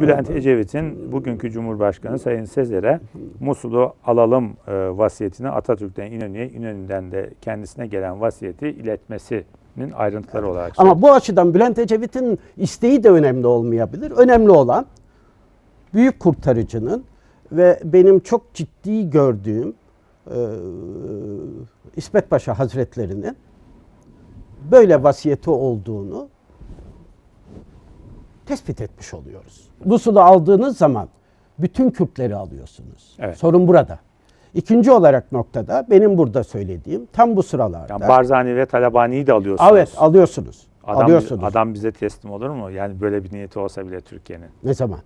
Bülent Ecevit'in bugünkü Cumhurbaşkanı Sayın Sezer'e Musul'u alalım e, vasiyetini Atatürk'ten İnönü'ye, İnönü'den de kendisine gelen vasiyeti iletmesinin ayrıntıları olarak Ama bu açıdan Bülent Ecevit'in isteği de önemli olmayabilir. Önemli olan büyük kurtarıcının ve benim çok ciddi gördüğüm e, İsmet Paşa Hazretleri'nin böyle vasiyeti olduğunu tespit etmiş oluyoruz. Musul'u aldığınız zaman bütün Kürtleri alıyorsunuz. Evet. Sorun burada. İkinci olarak noktada benim burada söylediğim tam bu sıralarda. Yani Barzani ve Talabani'yi de alıyorsunuz. evet alıyorsunuz. Adam, alıyorsunuz. adam bize teslim olur mu? Yani böyle bir niyeti olsa bile Türkiye'nin. Ne zaman?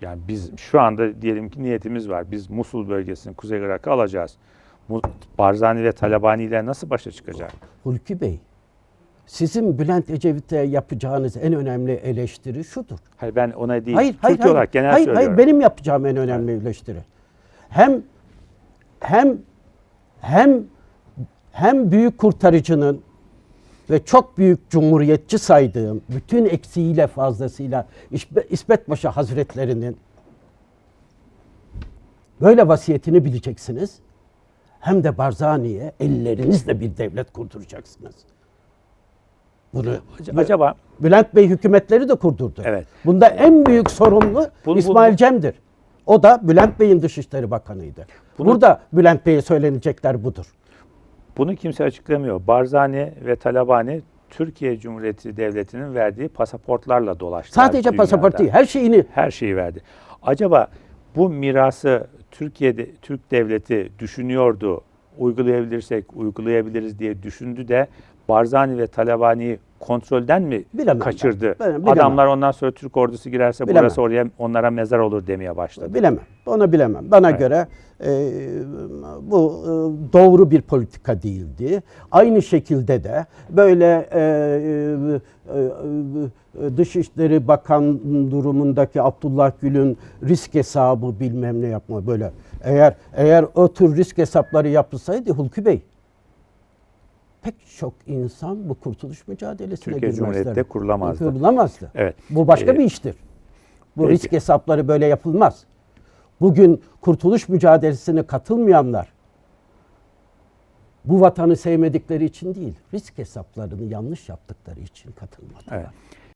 Yani biz şu anda diyelim ki niyetimiz var. Biz Musul bölgesini, Kuzey Irak'ı alacağız. Barzani ve Talabani ile nasıl başa çıkacak? Hulki Bey, sizin Bülent Ecevit'e yapacağınız en önemli eleştiri şudur. Hayır ben ona değil, Hayır, Türkiye hayır, hayır. olarak genel hayır, söylüyorum. hayır, benim yapacağım en önemli eleştiri. Hem hem hem hem büyük kurtarıcının ve çok büyük cumhuriyetçi saydığım bütün eksiğiyle fazlasıyla İsme- İsmet Paşa Hazretlerinin böyle vasiyetini bileceksiniz. Hem de Barzani'ye ellerinizle bir devlet kurduracaksınız. Bunu Acaba Bülent Bey hükümetleri de kurdurdu. Evet. Bunda en büyük sorumlu Bunu- İsmail bunu- Cem'dir. O da Bülent Bey'in Dışişleri Bakanı'ydı. Bunu- Burada Bülent Bey'e söylenecekler budur. bunu kimse açıklamıyor. Barzani ve Talabani Türkiye Cumhuriyeti Devleti'nin verdiği pasaportlarla dolaştılar. Sadece dünyada. pasaport değil, her şeyini Her şeyi verdi. Acaba bu mirası Türkiye'de Türk devleti düşünüyordu. Uygulayabilirsek uygulayabiliriz diye düşündü de Barzani ve Talabani'yi kontrolden mi Bilemem kaçırdı? Ben- bilemem. Adamlar ondan sonra Türk ordusu girerse Bilemem. burası oraya onlara mezar olur demeye başladı. bilemem. Onu bilemem. Bana Evet. göre e, bu e, doğru bir politika değildi. Aynı şekilde de böyle e, e, e, Dışişleri Bakan durumundaki Abdullah Gül'ün risk hesabı bilmem ne yapma böyle. Eğer eğer o tür risk hesapları yapılsaydı Hulki Bey pek çok insan bu kurtuluş mücadelesine Türkiye. Cumhuriyeti kurulamazdı. Kurulamazdı. Evet. Bu başka Ee, bir iştir. Bu peki. risk hesapları böyle yapılmaz. Bugün kurtuluş mücadelesine katılmayanlar bu vatanı sevmedikleri için değil, risk hesaplarını yanlış yaptıkları için katılmadılar. Evet.